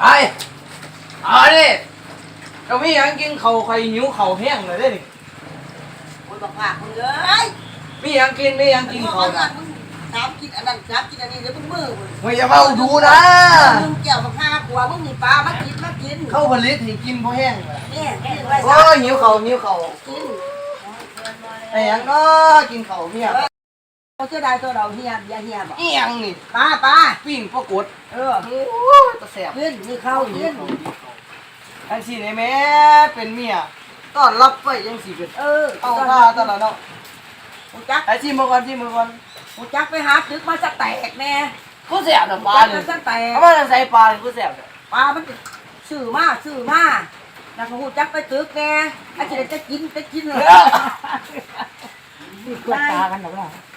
ไอ้เอาดิเจ้ามีหยังกินเขาวใครหิวเขาวแห้งเลยเด้ดิคนบอกว่ามึงเลยมีหยังกินมีหยังกินเขาวน่ะนะมึงน้ำกินอันนั้นน้ำกินอันนี้เดี๋ยวมึงมือมึงไม่จะเมาดูนะมึงเกี่ยวกับห้ากลัวมึงมีปลามากินมากิน เข้าผลิตให้กินเพราะแห้งเลยนี่กินไว้โอ้ซะยหิวเขาวหิวเขาวกินแต่หยังเนาะกินเขาวเมีย เขาเชื่อได้ตัวเราเฮียเฮียเฮียบอกอีหยังนี่ปลาปลาปิ้งปลากดเออโอ้ยตะแสบกินนี่ข้าวกินอันสี่ในแม่เป็นเมียต้อนรับไว้ยังสี่เป็นเออเอาท่าตลอดเนาะกูจักไอ้ที่มือก่อนที่มือก่อนกูจักไปหาตึกมาสแตกแน่กูแสบแต่ปลาจักเลมายสแตกเอามาใส่ปลาเลยกูแสบเนี่ยปลามันซื้อมาซื้อมาแล้วก็กูจักไปตึกแน่อาจจะจะกินจะกินเลยกวดตากันหรอเปล่าเขา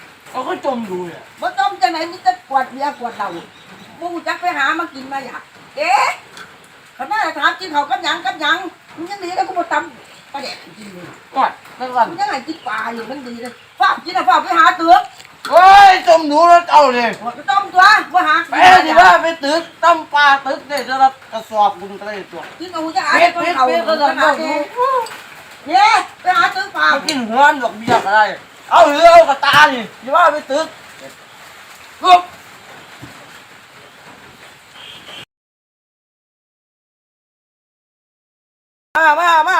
ก็จมดูเนี่ยบ่ต้มจังไหนมีแต่ขวดเบียร์ขวดเหล้ามึงจักไปหามากินมาอยากเอ๊ะขณะถามกินเขาวกับหยังกับหยังมึงยังดีแล้วกูบ่ตำปลาแดกกินเลยก่อนนั่นก่อนมึงยังไงกินปลาอยู่มันดีเลยฝากกินนะฝากไปหาเตือกเฮ้ยจมดูแล้วเอาเลยขวดไปต้มตัวว่าหาไปสิว่าไปตึกตั้มปลาตึกเนี่ยจะรับกระสอบบุญกระไรตัวกินเอาหูจะหาเป็ดต้นเป็ดเขาเป็ดก็ไปจะหาต้องเอดูงเนี่ยไปหาตึกปลาเอากินหัวดอกเบี้ยก็ได้ เอาเรือเอากระตานี่สิว่าไปตึกปุ๊บมามามา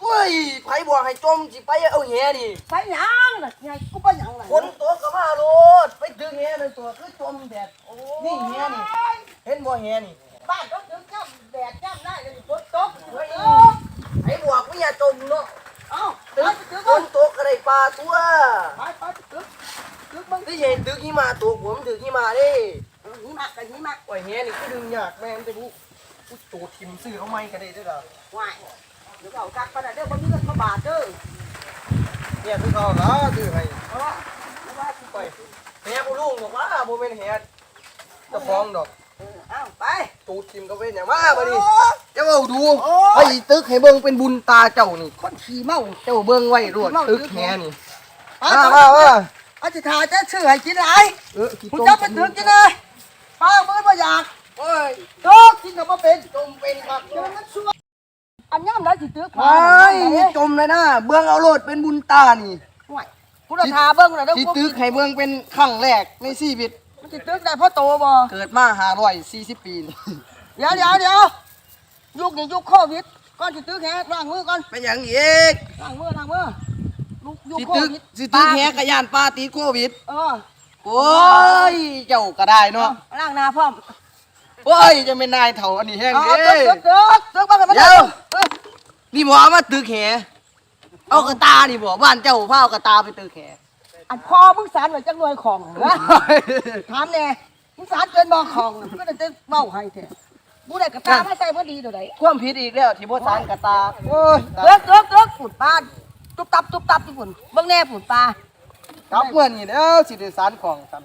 เฮ้ยไผบอกให้จมสิไปเอาแหนี่ไปหยังน่ะไงกูไปหยังล่ะฝนตกก็มาโลดไปดึงแหเลยตัวคือจมแดดนี่แหนี่เห็นบ่แหนี่บ้านก็ถึงจ้ำแดดจ้ำได้เลยฝนตกเฮ้ยไผบอกไม่อย่าจมเนาะเอ้าไปตึกตึกฝนตกอะไรปลาตัวไปไปตึกตึกมึงที่เห็นตึกหิมะตัวผมตึกหิมะเด้หิมะกับหิมะโอ้ยแหนี่คือดึงยากแม่งไปบุกูโตทิมซื้อเขาไม่ก็ได้เด้อล่ะวายเดี๋ยวเอาจักไปน่ะเด้อบ่มีเงินมาบาทเด้อเนี่ยคือเขาละซื้อให้เพราะว่าเพราะว่าสิไปแหกูลุงบอกว่าบ่เป็นแหเจะฟ้าของดอก เออเอ้าไป ตูทิมก็เป็นอย่างว่าบัดนี้เจ้าเอาดูไอ้ตึกให้เบิ่งเป็นบุญตาเจ้านี่คนขี่เมาเจ้าเบิ่งไว้รวดตึกแหนี่ไปมาไปมามาอาจิตาจะซื้อให้กินอะไรเออขี้คุณต้มจะไปตึกกินเลยป้าเมื่อบ่อยากโอ้ยตึกกินกับบ่เป็นจมเป็นครับเดี๋ยวมันชั่วอันย่ำไรสิตึกไอ้ยจมเลยนะเบิ่งเอาโลดเป็นบุญตานี่ห่วยคุณทาเบิ่งน่ะเด้อสิตึกให้เบิ่งเป็นครั้งแรกในชีวิต มันสิตึกได้เพราะโตบ่เกิดมา540ปีนี่ เดี๋ยวเดี๋ยวเดี๋ยวยุคนี้ยุคโควิดก่อนสิตึกแฮล้างมือก่อนเป็นอย่างอีกล้างมือล้างมือยุคยุคสิโคตึกวิดสิตึกแหกระยานปลาติดโควิด เออโอ้ย เจ้าก็ได้เนาะล้างหน้าพร้อมโอ้ย จะเป็นนายเถ่าอันนี้แห้งเอาเด้ตึกตึกตึกตึกบ้านกันเดี๋ยวนี่บอกว่าตึกแหเอากระตานี่บอกบ้านเจ้าพาเอากระตาไปตึกแห อันพอมึงสารไว้จักหน่วยของนะถามแน่มึงสารเกินบ่ของก็ได้จะเว้าให้แท้บ่ได้กระตามาใส่บ่ดีเท่าใดความผิดอีกแล้วที่บ่สานกระตาโอ้ยตึกตึกตึกฝุ่นบ้านตุ๊บตับตุ๊บตับที่ฝุ่นเบิ่งแน่ฝุ่นปลากลับเมื่อนี่เด้อสิได้สานของกัน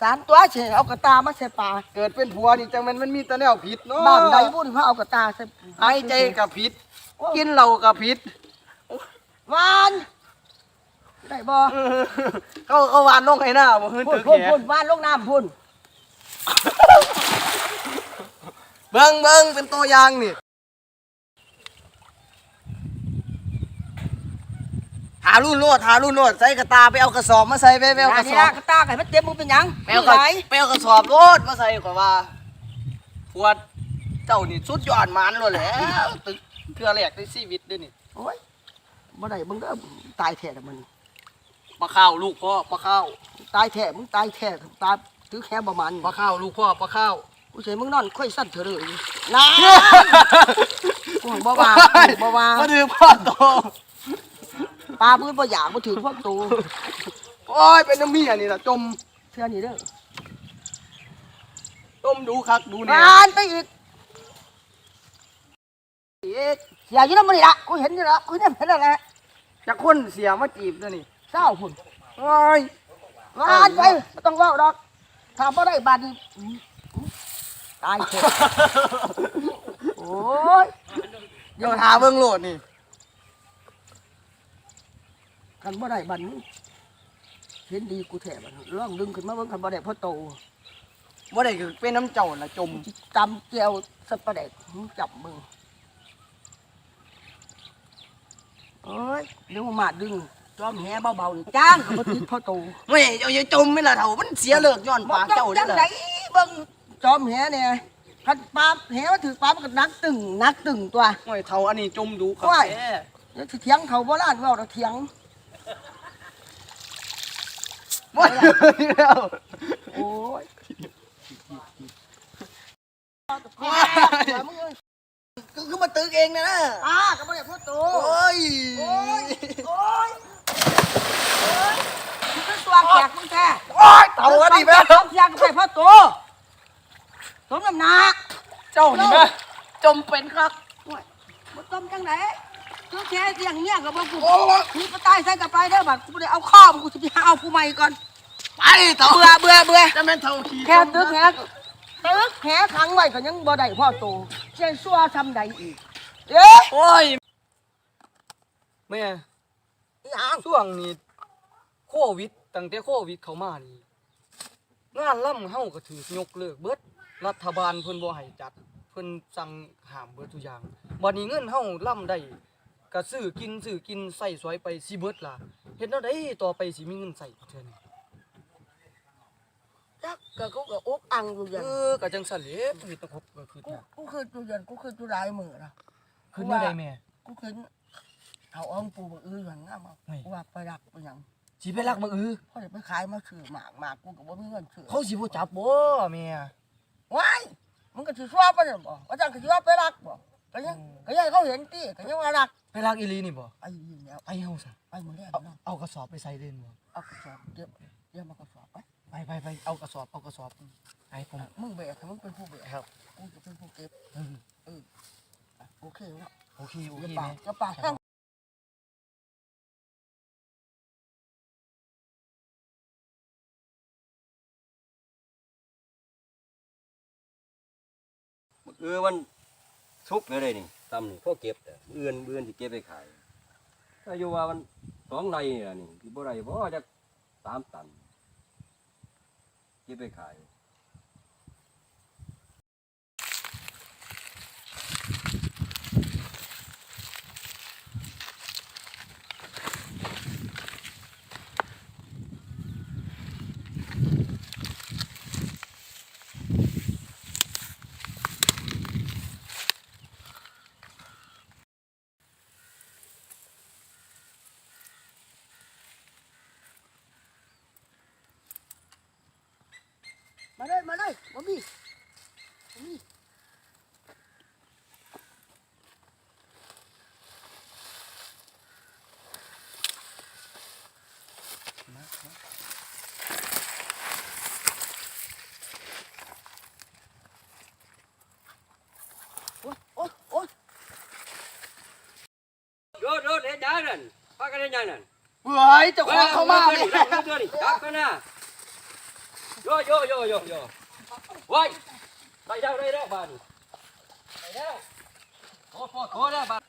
สารตัวเฉยเอากระตามาใส่ปลาเกิดเป็นผัวนี่จังแม่นมันมีแต่แนวผิดเนาะบ้านใดบุญเขาเอากระตาใส่หายใจก็ผิด กินเหล้าก็ผิดหวาน ได้บ่เขาเขาวานลงให้หน้าบ่ฮื้อพุ่นตึกพุ่นแหพุ่นหวานลงน้ำพุ่นเบิ่งเบิ่งเป็นตัวอย่างนี่หารุ่นโลดหารุ่นโลดใส่กระตาไปเอากระสอบมาใส่ไปไปเอากระสนี่อบ ละกระตาให้มันเต็มมึงเป็นหยังไปเอากระไปเอากระสอบโลดมาใส่ก่อนว่าปวดเจ้านี่สุดยอดหมันเลยแหล้วตึกเทื่อแรกในชีวิตเด้วยนี่โอ้ยบ่ได้มึงก็ตายแท้ละมัน ปลาข้าวลูกพ่อปลาข้าวตายแท้มึงตายแท้ตายถือแค่ประมาณปลาข้าวลูกพ่อปลาข้าวกูเฉยมึงนอนค่อยสั่นเถอะเลยนะกูบ่ว่าบ่ว่ามาดูพ่อโตปลาพื้นบ่อยากบ่ถือพวกตูโอ้ยเป็นน้ำเมียนี่ล่ะจมเทื่อนี้เด้อต้มดูคักดูเนี่ยอ่านไปอีกอีกเสียอยู่นำมันนี่ละกูเห็นอยู่ละกูเห็นเห็นแล้วแหละจะคนเสียมาจีบด้วยนี่ เศร้าพุ่นโอ้ยอ่านไปบ่ต้องเว้าดอกถ้าบ่ได้บาดนี้ตายเถอะโอ้ยเดี๋ยวหาเบิ่งโหลดนี่คันบ่ได้บัดนี้เห็นดีกูแท้บัดนี้ลองดึงขึ้นมาเบิ่งคันบ่ได้พ่อโตบ่ได้คือเป็นน้ำเจ้าละจมสิตำเจียวสับปะเด็กมึงจับมึงเอ้ยเดี๋ยวมาดึง จอมแหเบาๆนี่จ้างก็บ่ติดพ่อโตไม่เจ้าอย่าจมไม่ละเท่ามันเสียเลิกย้อนปากเจ้าจัได้งเลไดยเบิ่งจอมแหเนี่ยคันปลาแหมันถือปลามันก็นักตึงนักตึงตัว โอ้ยเท่าอันนี้จมดูครับโอ้ย แท้เดี๋ยวสิเถียงเขาโบราณเว้าเราเถียงบ่ได้แล้วโอ้ยมึงเอ้ยก็คือมาตึกเองนะนะอ่าก็บ่ได้พ่อโตโอ้ยโอ้ยโอ้ยโอ้ย มึงเป็นตัวแขกมึงแท้โอ้ยเท่าอันนี้แม่สองเสียงใส่พ่อโตสมน้ำหนักเจ้านี่แม่จมเป็นครับโอ้ยบ่ต้มจังไหนคือแค่เสียงเงี้ยกับบ่กูโอ้ยกูก็ตายใส่กับไปเด้อบัดกูบ่ได้เอาข้อมงกูสิไปหาเอาผู้ใหม่ก่อนไปเท่าเบื่อเบื่อเบื่อจะแม่นเท่าขี้แค่ตึกแหตึกแหขังไว้ก็ยังบ่ได้พ่อโตเช่นซัวทำใดอีกเอ๊ะโอ้ยแม่อีหยังช่วงนี้โควิด ตั้งแต่โควิดเข้ามานี่งานล่ำเฮาก็ถือยกเลิกเบิดรัฐบาลเพิ่นบ่ให้จัด เพิ่นสั่งห้ามเบิดทุกอย่างบัดนี้เงินเฮาล่ำได้ก็ซื้อกินซื้อกินใส่สวยไปสิเบิดล่ะเฮ็ดแนวใดต่อไปสิมีเงินใส่เทื่อนี้จักก็กูก็อกอังอยู่อเอย่างอก็จังซั่นแหละชีวิตต้องคบก็คือกูนะกูคืออยู่อยันกูคืออยู่หลายมื้อนะคือแนวใดแม่กูคือเอาอ้อมปูบ่อื้ออย่างงามเอาเฮ้ยกูว่าไปรักไปหยัง สิไปรักมาอือพอได้ไปขายมาซื้อหมากหมากกูก็บ่มีเงินซื้อเขาสิบ่จับบ่แม่ว้ายมึงก็สิซัวไปนั่นบ่ว่าจังก็สิว่าไปรักบ่ก็ยังก็ยังให้เขาเห็นติก็ยังว่ารักไปรักอีหลีนี่บ่ไอ้นี่แล้วไปเฮาซะไปมื้อแรกเอาเนาะเอากระสอบไปใส่เล่นบ่เอากระสอบเดี๋ยวเดี๋ยวมากระสอบไปไปไปไปเอากระสอบเอากระสอบไปผมมึงแบกให้มึงเป็นผู้แบกครับกูจะเป็นผู้เก็บเอออะโอเคเนาะโอเคโออย่าเคปาแม่กอย่าปาก เออมันซุกเลยเลยนี่ตำนี่พ่อเก็บเอื้อนเอื้อนที่เก็บไปขายถ้าอยู่ว่ามันสองไรนี่นี่ที่บ่ไรบ่จะสามตันเก็บไปขาย เลยมาเลยบ่มีบ่มีโอ๊ยโอ๊ยโอ๊ยโยนโยนเห็นยังนั่นพากันเห็นยังนั่นเฮ้ยเจ้าของเขามาเลเลยยเดี๋ยวนี่จับกันนะ โยโยโยโยโยไว้ไปเจ้าได้แล้วบ้านไปแล้วโอ้โหโอ้แล้วบ้าน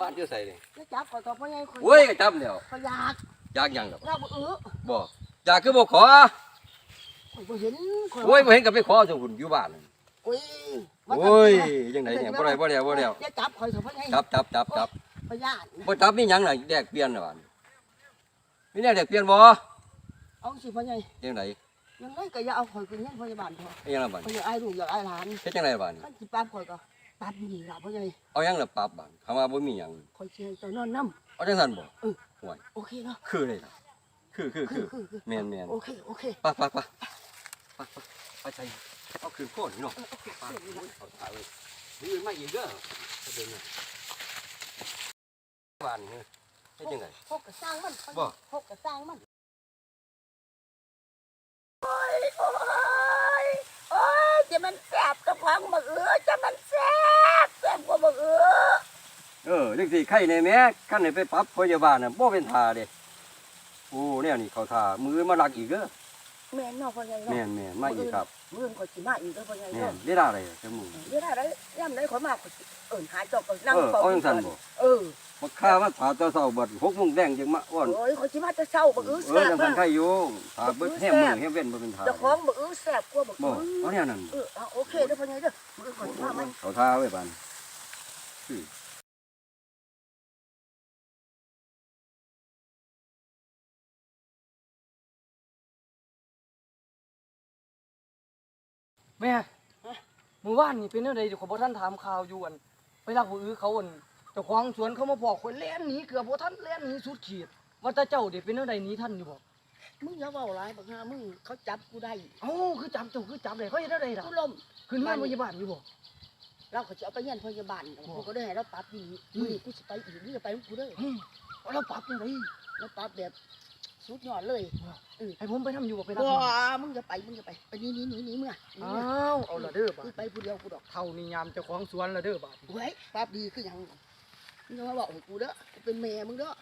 บ้านเจ้าใส่เลยจะจับก่อนต่อไปไงคนโอ้ยก็จับแล้วก็อยากอยากหยังดอกอยากบ่เออบ่อยากคือบ่ขอข่อยบ่เห็นข่อยโอ้ยบ่เห็นก็ไปขอเจ้าหุ่นอยู่บ้านนั่นโอ้ยโอ้ยยังไงเนี่ยบ่ได้บ่ได้บ่ได้จะจับข่อยต่อไปไงจับจับจับจับพยานบ่จับมีหยังน่ะแดกเปลี่ยนน่ะบ้านมีแนวแดกเปลี่ยนบ่เอาสิพ่อใหญ่จังได ยังไงก็อย่าเอาข่อยขึ้นเงินพยาบาลเถอะเอาหยังล่ะบ้านข่อยอยากอายลูกอยากอายหลานเฮ็ดจังไดบ้านมันสิปรับข่อยก็ปรับนี่ล่ะพ่อใหญ่เอาหยังล่ะปรับบ้านคำว่าบ่มีหยังข่อยสิให้เจ้านอนนำเอาจังซั่นบ่โอเคเนาะคือเลยล่ะคือคือคือคือคือแม่นแม่นโอเคโอเคไปไปไปไปไปไปใส่เอาคืนโคตรเนาะเออโอเคไปเสร็จแล้วเอาถ่ายไว้นี่มาอีกเด้อประเด็นน่ะบ้านนี่เฮ็ดจังไดพกกระสร้างมันบ่พกกระสร้างมันโอ้ยโอ้ยโอ้ย จะมันแซ่บกับของมะเอือจะมันแซ่บแซ่บกว่ามะเอือเออจังซี่ไข่ในแม่คันให้ไปปรับพยาบาลน่ะบ่เป็นท่าเด้โอ้แนวนี้เขาท่ามือมาลักอีกเด้อแม่นเนาะพ่อใหญ่เนาะแม่นแม่นมาอีกครับมื้อนี้ข่อยสิมาอีกเด้อพ่อใหญ่แม่เนาะนได้ได้อะไรจังมือเดี๋ยวถ้าได้ย่ำได้ข่อยมาข่อยสิเอิ้นหาเจ้าก็นั่งเออเฝ้าเอาจังซั่นบ่เออ บักคข้ามาถาเจ้าเศร้าบัดหกโมงแดงจังมาอ้อนโอ้ยเขาสิมาจะเศร้าบักอื้อเอแซ่อบจังพัมานกไข่อยู่ถาเบิดแห้งมือแห้งเว้นบ่เป็นถาเจ้าของบักอื้อแซ่บกว่าบักบ่อื้อเอาเนี่ยนั่นเออเอาโอเคเด้อพ่อใหญ่เด้อมื้อก่อนสิพามันเขาท่าไว้บานแม่เมื่อวานนี่เป็นจังได๋ขอยบ่ทันถามข่าวอยู่อันไปรักผู้อื่นเขาอัน เจ้าของสวนเขามาบอกข่อยแล่นหนีเกือบบ่ทันแล่นหนีสุดขีดว่าแต่เจ้าเด็เป็นจังไดหนีทันอยู่บ่มึงอย่าเว้าหลายบักฮามึงเขาจับกูได้ เอ้าคือจับเจ้าคือจับได้เขาเฮ็ดจังไดล่ะกูล้ม ขึ้นเรือนพยาบาลอยู่บ่ เราเขาจะเอาไปเยี่ยนพยาบาลกูก็ได้ให้เราปรับดีมึงกูสิไปอีกมึงจะไปมึงกูเด้ออืมเอาแล้วปรับจังไดเราปรับแบบสุดยอดเลยให้ผมไปทำอยู่บ่ไปรับบ่มันมึงจะไปมึงจะไปไปหนี่นี่นี่นี่มึงอะหนีอ้เมื่อาวเอาละเด้อบาดมึงไปผู้เดียวกูดอกเท่านี้ยามเจ้าของสวนละเด้อบาดเฮ้ยปรับดีคือหยัง มึงจะมาบอกให้กูเด้อกูเป็นแม่มึงเด้อ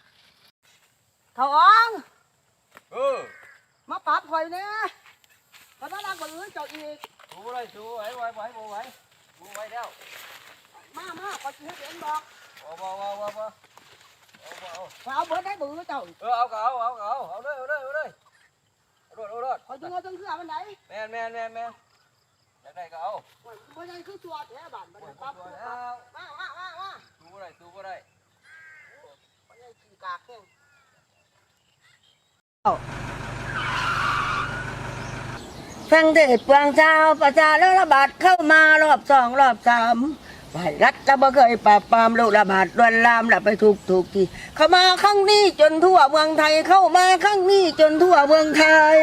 เท่าอ๋องเออมาปรับข่อยเนี่ยมาตั้งรักบักอื้อเจ้าอีกสู้ได้สู้ไหวไหวไหวบ่ไหวบ่ไหวแล้วมามาข่อยสิให้เองดอกบ่บ่บ่บ่บ่เอาบ่เอาข่อยเอาเบิดได้บักอื้อเจ้าเออเอาก็เอาเอาก็เอาเอาเลยเอาเลยเอาเลยเอารถเอารถข่อยจึงเอาจังเสื้อมันไหนแม่นแม่นแม่นแม่นอยากได้ก็เอาข่อยบ่ใช่คือตัวแท้บ้านบ่โอ้ได้ยปรับตัวปแล้รับ ได้สู้บ่ได้บ่ใช่ขี้กากแห้งฟังเทศปวงเช้าประชาระบาดเข้ามารอบสองรอบสามไวรัสก็บ่เคยปราบปรามโรคระบาดรวนลามละไปทุกทุกที่เข้ามาครั้งนี้จนทั่วเมืองไทยเข้ามาครั้งนี้จนทั่วเมืองไทย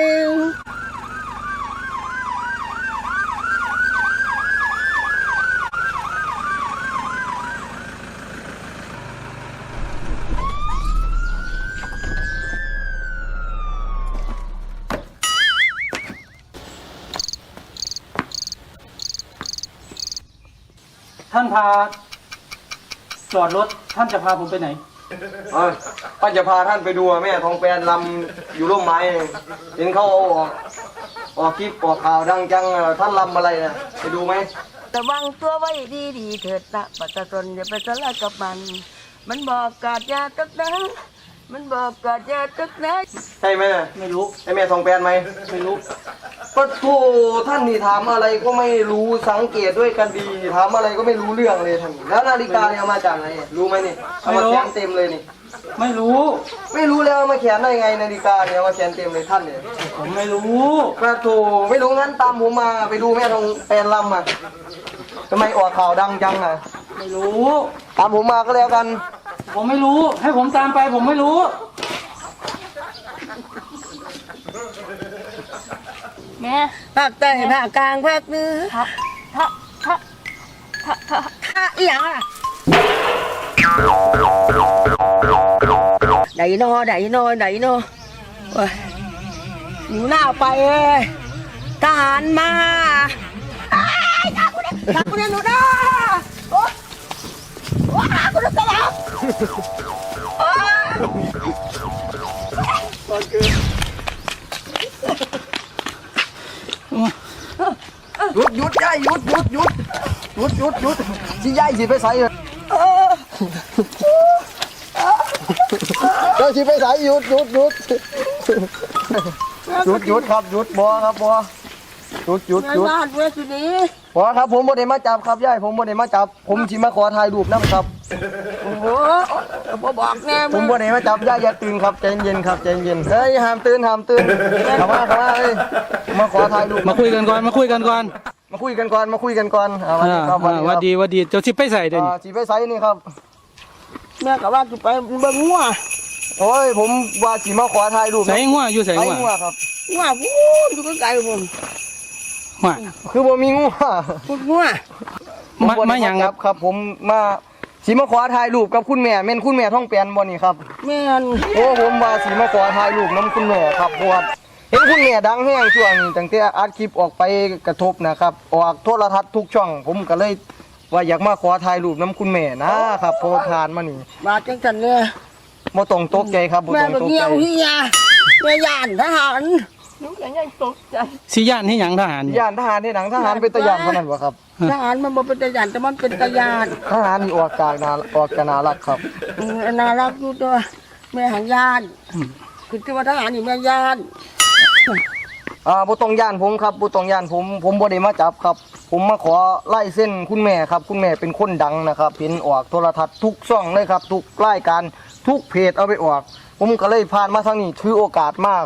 ท่านพาจอดรถท่านจะพาผมไปไหน เอ้ยป้าจะพาท่านไปดูอะแม่ทองแปลนลำอยู่ร่มไม้เห็นเขาเอาออกออกคลิปออกข่าวดังจังอะท่านลำอะไรนะไปดูไหม ระวังตัวไว้ดีดีๆเถิดนะปัตตนอย่าไปสละกับมัน มันบอกกาดยาตึกนะ มันบอกกาดยาตึกนะใช่ไหมไม่รู้ใช่แม่ทองแปลนไหมไม่รู้ปะโถท่านนี่ถามอะไรก็ไม่รู้สังเกตด้วยกันดีถามอะไรก็ไม่รู้เรื่องเลยท่านแล้วนาฬิกาเนี่ยเอามาจากไหนรู้ไหมนี่เอามาไม่รู้แขวนเต็มเลยนี่ ไม่รู้ ไม่รู้แล้วเอามาแขวนได้ไงนาฬิกาเนี่ยเอามาแขวนเต็มเลยท่านเนี่ยผมไม่รู้ปะโถไม่รู้งั้นตามผมมาไปดูแม่ทองแปลนลำอะทำไมออกข่าวดังจังอะไม่รู้ ตามผมมาก็แล้วกัน ผมไม่รู้ ให้ผมตามไปผมไม่รู้ แม่ภาคใต้ภาคกลางภาคเหนือพระพระพระพระพระท่าอีหยังอะไดโนไดโนไดโนโอ้ยหนูหน้าไปเอ้ยทหารมาอ้ายทหารกูเนี่ยทหารกูเนี่ยหนูหน้าโอ๊ย ว้ากูจะตลบโอ๊ยหยุดหยุดยายหยุดหยุดหยุดหยุดหยุดหยุดสิยายสิไปใส่เหรอเจ้าสิไปใส่หยุดหยุดหยุดหยุดหยุดครับหยุดบ่ครับบ่หยุดหยุดหยุดบ้านเวทีนี้ บ่ครับ ผมบ่ได้มาจับครับยายผมบ่ได้มาจับ ผมสิมาขอถ่ายรูปนํครับ โอ้โหบ่บอกแน่ผมมึงบ่ได้มาจับยายอย่าตื่นครับใจเย็นๆครับใจเย็นเฮ้ยห้ามตื่นห้ามตื่นเข้ามาเข้ามาเอ้ยมาขอถ่ายรูปมาคุยกันก่อนมาคุยกันก่อนมาคุยกันก่อนมาคุยกันก่อนอ่าอ่าครับอ่าหวัดดีหวัดดีเจ้าสิไปใส่เดี๋ยวนี้อ่าสิไปไสนี่ครับ แม่ก็ว่าจะไปเบิ่งงัวโอ้ยผมว่าสิมาขอถ่ายรูปใส่งัวอยู่ใส่ไอ้งัวงัวครับงัวพูดอยู่ไกลๆผม หัวคือบ่มีงัวพูดงัวมาผบ่ได้มาหยังครับครับ ผมมาสิมาขอถ่ายรูปกับคุณแม่แม่นคุณแม่ท้องแปลนบ่นี่ครับแม่นโอ้ผมว่าสิมาขอถ่ายรูปนํคุณแม่ครับเพราะว่าเห็นคุณแม่ดังแฮงช่วงนี้ตั้งแต่อัดคลิปออกไปกระทบนะครับ ออกโทรทัศน์ทุกช่อง ผมก็เลยว่าอยากมาขอถ่ายรูปนํคุณแม่นะครับเพราะว่าผ่านมานี่มาจังสันเนี่ยบ่ต้องตกใจครับบ่แม่ต้องก็ตกเงี้ใจยวเฮียแม่ย่านทหาร หนูก็ยังตกใจสิย่านให้หยังทหารย่านทหารที่หนังทหารเป็นตะยานเท่านั้นวะครับ ทหารมันบ่เป็นตะยานแต่มันเป็นตะยานทหารนี่ออกจากนาออกจากนารักครับเออน่ารักอยู่ตัวแม่หันยานคือที่ว่าทหารนี่แม่ยานอ่าบ่ต้องย่านผมครับบ่ต้องย่านผม ผมบ่ได้มาจับครับ ผมมาขอไล่เส้นคุณแม่ครับ คุณแม่เป็นคนดังนะครับเห็นออกโทรทัศน์ทุกช่องเลยครับ ทุกรายการทุกเพจเอาไปออก ผมก็เลยผ่านมาทางนี้ถือโอกาสมาก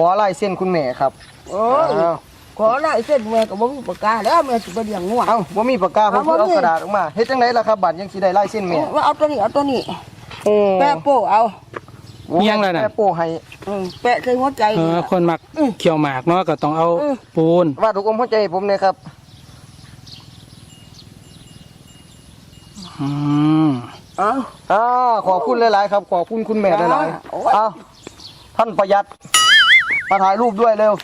ขอไล่เส้นคุณแม่ครับโอ้ยอ้าวขอไล่เส้นแม่ก็บ่มีปากกาแล้วแม่สิไปเลี้ยงงัว เอ้าบ่มีปากกาผมเอาบ่เพิ่งเอามีกระดาษออกมาเฮ็ดจังไดล่ะครับบัดยังสิได้ไล่เส้นแม่ว่าเอาตัวนี้เอาตัวนี้ โอ้ แปะโป้เอาเอียงแล้วน่ะ แม่โป้ให้อืมแปะใส่หัวใจ เออคนมักเขียวหมากเนาะก็ต้องเอาอืมปูนวาดถูกอมหัวใจให้ผมเลยครับ อืมเอา อ่าขอบคุณหลาย ๆ ครับ ขอบคุณคุณแม่หลายโอ้ยๆเอาท่านประหยัด มาถ่ายรูปด้วยเร็ว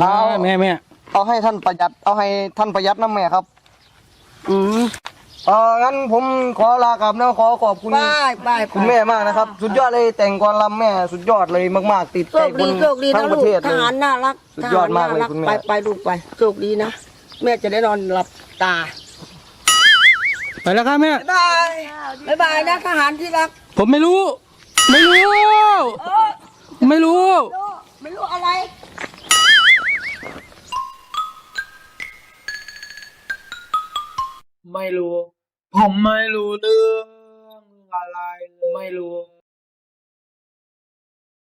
เอา แม่แม่เอาให้ท่านประหยัด เอาให้ท่านประหยัดน้ำแม่ครับ อืมเอองั้นผมขอลากลับนะขอขอบคุณไปไป คุณแม่มากนะครับ สุดยอดเลยแต่งกรลำแม่สุดยอดเลยมาก ๆ ติดโชใจคคดีนโชคดีทั้นะงปลูระกเทศทเลย หารน่ารักสุดยอดมากเลยทหรน่รัคุณแม่ ไปไปลูกไปโชคดีนะ แม่จะได้นอนหลับตาไปแล้วครับแม่ บายบายบายนะทหารที่รัก ผมไม่รู้ ไม่รู้ ไม่รู้ ไม่รู้อะไร ไม่รู้ ผมไม่รู้เรื่องอะไร ไม่รู้